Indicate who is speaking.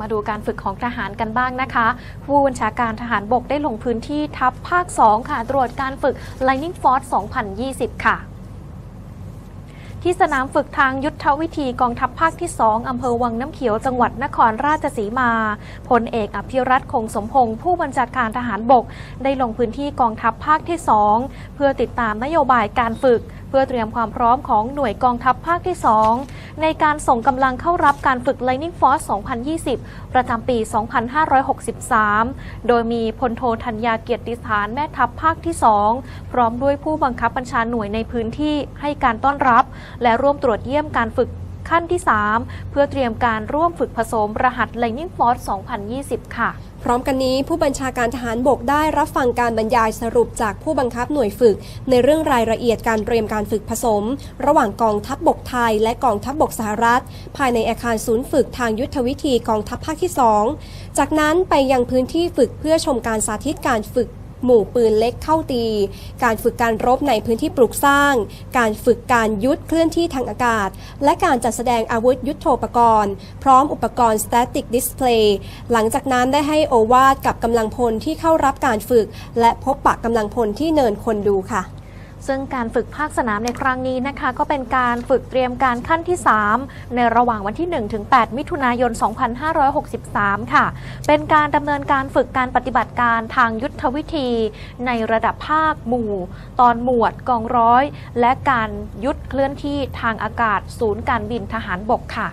Speaker 1: มาดูการฝึกของทหารกันบ้างนะคะ ผู้บัญชาการทหารบกได้ลงพื้นที่ทัพภาค 2 ค่ะ ตรวจการฝึก Lightning Force 2020 ค่ะที่สนามฝึกทางยุทธวิธีกองทัพภาคที่ 2 อำเภอวังน้ำเขียว จังหวัดนครราชสีมา พลเอกอภิรัตคงสมพงศ์ผู้บัญชาการทหารบก ได้ลงพื้นที่กองทัพภาคที่ 2 เพื่อติดตามนโยบายการฝึก เพื่อเตรียมความพร้อมของหน่วยกองทัพภาคที่ 2 ในการส่งกำลังเข้ารับการฝึก Lightning Force 2020 ประจำปี 2563 โดยมีพลโทธัญญาเกียรติฐานแม่ทัพภาคที่ 2 พร้อมด้วยผู้บังคับบัญชาหน่วยในพื้นที่ให้การต้อนรับ และร่วมตรวจเยี่ยมการฝึก ขั้นที่ 3 เพื่อเตรียมการร่วมฝึกผสมรหัส Lightning Force 2020 ค่ะ
Speaker 2: พร้อมกันนี้ผู้บัญชาการทหารบกได้รับฟังการบรรยายสรุปจากผู้บังคับหน่วยฝึก ในเรื่องรายละเอียดการเตรียมการฝึกผสม ระหว่างกองทัพบบกไทย และกองทัพบบกสหรัฐ ภายในอาคารศูนย์ฝึกทางยุทธวิธีกองทัพภาคที่ 2 จากนั้นไปยังพื้นที่ฝึกเพื่อชมการสาธิตการฝึก หมู่ปืนเล็กเข้าตี การฝึกการรบในพื้นที่ปลูกสร้าง การฝึกการยุทธเคลื่อนที่ทางอากาศ และการจัดแสดงอาวุธยุทโธปกรณ์ พร้อมอุปกรณ์ Static Display หลังจากนั้นได้ให้โอวาดกับกำลังพลที่เข้ารับการฝึก และพบปะกำลังพลที่เนินคนดูค่ะ
Speaker 1: ซึ่งการฝึกภาคสนามในครั้งนี้นะคะ ก็เป็นการฝึกเตรียมการขั้นที่ 3 ในระหว่างวันที่1ถึง8มิถุนายน 2563 ค่ะ เป็นการดำเนินการฝึกการปฏิบัติการทางยุทธวิธี ในระดับภาคหมู่ ตอนหมวดกองร้อย และการยุทธเคลื่อนที่ทางอากาศศูนย์การบินทหารบกค่ะ